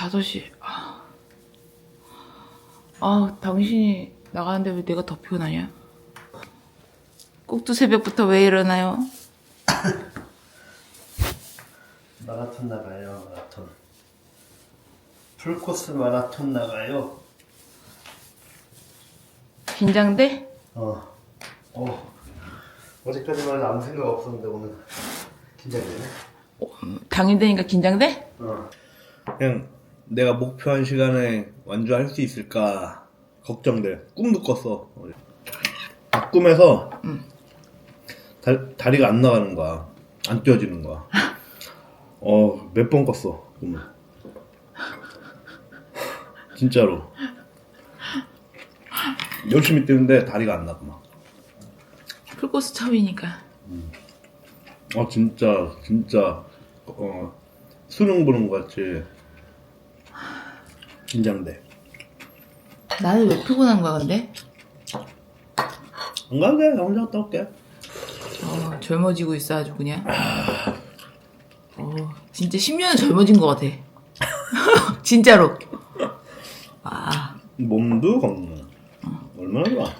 5시. 아, 아, 당신이 나가는데 왜 내가 더 피곤하냐? 꼭두 새벽부터 왜 일어나요? 마라톤 나가요 마라톤 풀코스 마라톤 나가요 긴장돼? 어. 어. 어제까지만 아무 생각 없었는데 오늘 긴장되네 당일 되니까 긴장돼? 어. 그냥 내가 목표한 시간에 완주할 수 있을까 걱정돼. 꿈도 꿨어. 아, 꿈에서 다, 다리가 안 나가는 거야. 안 뛰어지는 거야. 어 몇 번 꿨어 꿈을. 진짜로. 열심히 뛰는데 다리가 안 나고 막. 풀코스 처음이니까. 어 진짜 진짜 어 수능 보는 것 같이 긴장돼 나는 왜 피곤한 거야, 근데? 안 가게 나 혼자 갔다 올게 어, 젊어지고 있어, 아주 그냥. 어, 진짜 10년은 젊어진 것 같아. 진짜로. 아, 몸도 건강 얼마나 좋아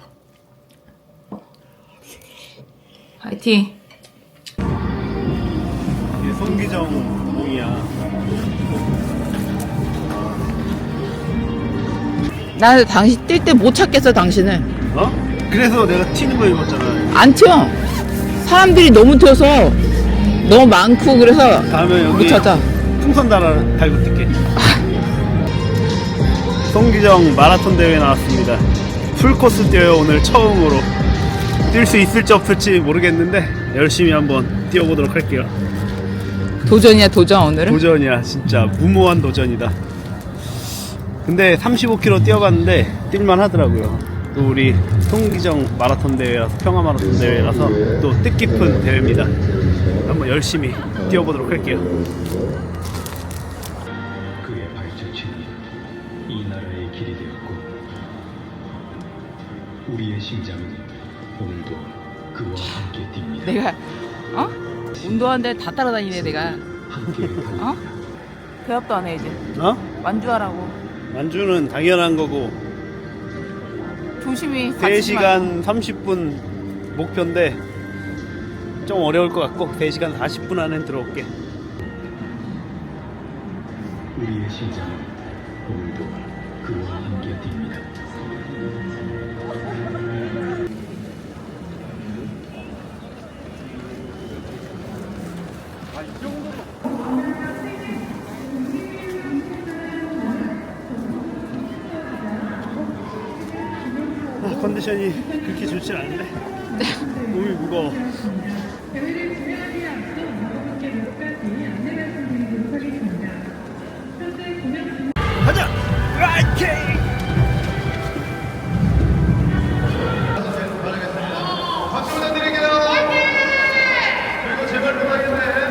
화이팅! 이게 송기정 공이야 나는 당신 뛸 때 못 찾겠어, 당신을. 어? 그래서 내가 튀는 거 입었잖아 안 튀어. 사람들이 너무 튀어서 너무 많고 그래서 다음에 못 여기 찾아. 풍선 달아 달고 뛸게 송기정 마라톤 대회 나왔습니다 풀코스 뛰어요 오늘 처음으로 뛸 수 있을지 없을지 모르겠는데 열심히 한번 뛰어보도록 할게요 도전이야, 도전, 오늘은. 도전이야 진짜 무모한 도전이다 근데 35km 뛰어봤는데 뛸만 하더라고요 또 우리 송기정 마라톤 대회라서 평화 마라톤 대회라서 또 뜻깊은 대회입니다 한번 열심히 뛰어보도록 할게요 그의 발자취는 이 나라의 길이 되었고 우리의 심장은 오늘도 그와 함께 뜁니다. 내가, 어? 운동하는데 다 따라다니네, 내가. 함께 달려 어? 대답도 안 해, 이제. 어? 완주하라고. 만주는 당연한 거고 조심히. 다치지 말고. 3시간 30분 목표인데 좀 어려울 것 같고 3시간 40분 안에 들어올게 우리의 심장은 오늘도 그와 함께 뜁니다. 컨디션이 그렇게 좋진 않은데 몸이 무거워 가자! 라이팅! 박수 부탁드릴게요. 그리고 제발 부탁인데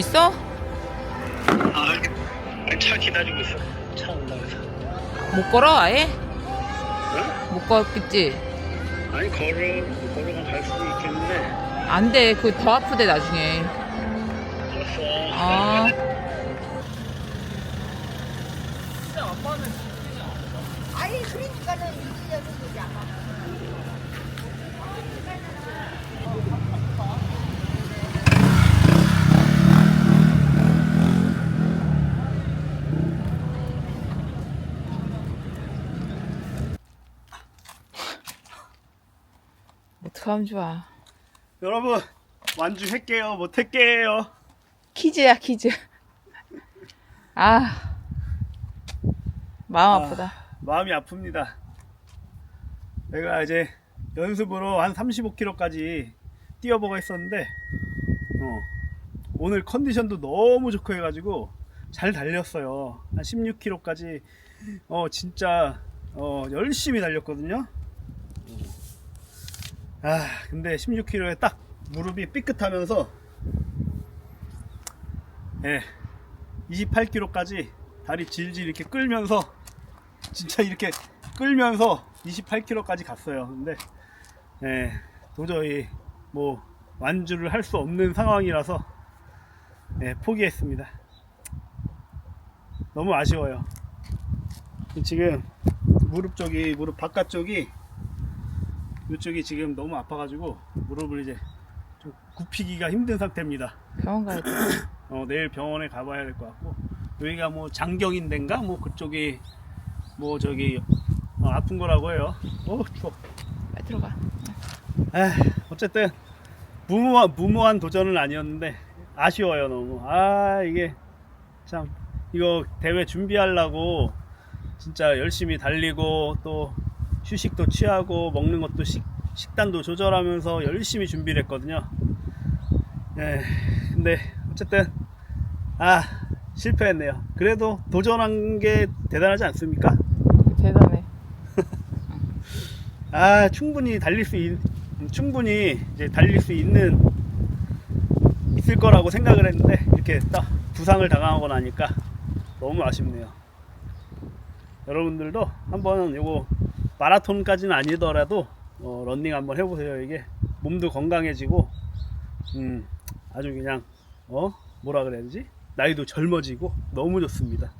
있어? 아, 차 기다리고 있어 차 올라가서 못 걸어, 아예? 못 걷겠지? 아니 걸어 걸어가 갈 수도 있겠는데 안 돼. 그거 더 아프대, 나중에. 알았어 아. 아니 그러니까는 이제 여기 아 마감 좋아. 여러분 완주할게요 못할게요 퀴즈야, 퀴즈. 아. 마음 아프다. 마음이 아픕니다 내가 이제 연습으로 한 35km까지 뛰어보고 했었는데 어, 오늘 컨디션도 너무 좋고 해가지고 잘 달렸어요 한 16km까지 어 진짜 어 열심히 달렸거든요 아 근데 16km에 딱 무릎이 삐끗하면서 예 28km까지 다리 질질 이렇게 끌면서 진짜 이렇게 끌면서 28km까지 갔어요. 근데 예 도저히 뭐 완주를 할 수 없는 상황이라서 예 포기했습니다. 너무 아쉬워요. 지금 무릎 쪽이 무릎 바깥 쪽이 이쪽이 지금 너무 아파가지고 무릎을 이제 좀 굽히기가 힘든 상태입니다. 병원 가야 돼. 어, 내일 병원에 가봐야 될 것 같고 여기가 뭐 장경인데인가 뭐 그쪽이 뭐 저기 어, 아픈 거라고 해요. 어 추워. 빨리 들어가. 에 어쨌든 무모한 무모한 도전은 아니었는데 아쉬워요 너무. 아 이게 참 이거 대회 준비하려고 진짜 열심히 달리고 또 휴식도 취하고 먹는 것도 식, 식단도 조절하면서 열심히 준비를 했거든요. 예, 근데 어쨌든 아 실패했네요. 그래도 도전한 게 대단하지 않습니까? 대단해. 아 충분히 달릴 수 있, 충분히 이제 달릴 수 있는 있을 거라고 생각을 했는데 이렇게 딱 부상을 당하고 나니까 너무 아쉽네요. 여러분들도 한번 요거 마라톤까지는 아니더라도 어, 런닝 한번 해보세요. 이게 몸도 건강해지고 음, 아주 그냥 어 뭐라 그래야 되지? 나이도 젊어지고 너무 좋습니다.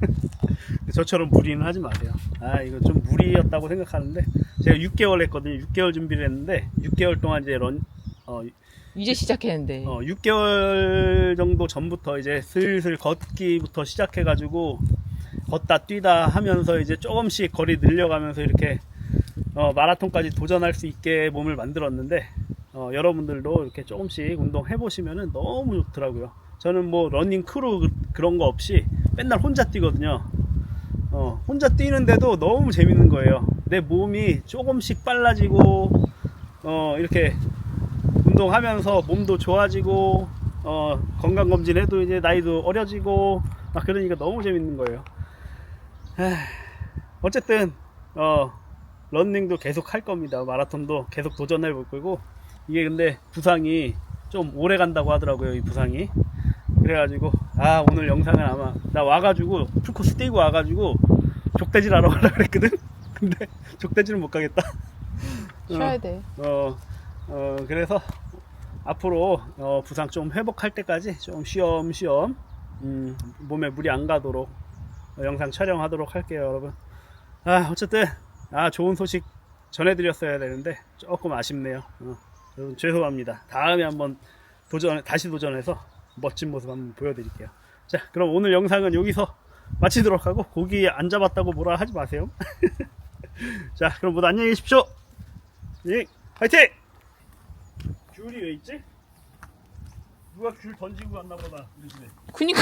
저처럼 무리는 하지 마세요. 아, 이거 좀 무리였다고 생각하는데, 제가 6개월 했거든요. 6개월 준비를 했는데, 6개월 동안 이제 런, 어, 이제 시작했는데. 어, 6개월 정도 전부터 이제 슬슬 걷기부터 시작해가지고, 걷다 뛰다 하면서 이제 조금씩 거리 늘려가면서 이렇게, 어, 마라톤까지 도전할 수 있게 몸을 만들었는데, 어, 여러분들도 이렇게 조금씩 운동해 보시면은 너무 좋더라고요. 저는 뭐 러닝 크루 그- 그런 거 없이 맨날 혼자 뛰거든요. 어, 혼자 뛰는데도 너무 재밌는 거예요. 내 몸이 조금씩 빨라지고, 어, 이렇게 운동하면서 몸도 좋아지고, 어, 건강 검진해도 이제 나이도 어려지고, 막 그러니까 너무 재밌는 거예요. 하, 어쨌든, 어, 런닝도 계속 할 겁니다. 마라톤도 계속 도전해 볼 거고, 이게 근데 부상이 좀 오래 간다고 하더라고요, 이 부상이. 그래가지고 아 오늘 영상은 아마 나 와가지고 풀코스 뛰고 와가지고 족대질 하러 가려고 그랬거든 근데 족대질은 못 가겠다 쉬어야 돼. 어, 어 그래서 앞으로 어, 부상 좀 회복할 때까지 좀 쉬엄쉬엄 음, 몸에 무리 안 가도록 어, 영상 촬영하도록 할게요 여러분. 아 어쨌든 아 좋은 소식 전해드렸어야 되는데 조금 아쉽네요. 어, 여러분 죄송합니다. 다음에 한번 도전 다시 도전해서 멋진 모습 한번 보여드릴게요. 자 그럼 오늘 영상은 여기서 마치도록 하고 고기 안 잡았다고 뭐라 하지 마세요. 자 그럼 모두 안녕히 계십시오. 예, 화이팅! 귤이 왜 있지? 누가 귤 던지고 갔나 보다 우리 집에. 그니까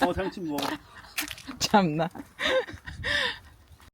뭐. 어 장치 뭐. 참나.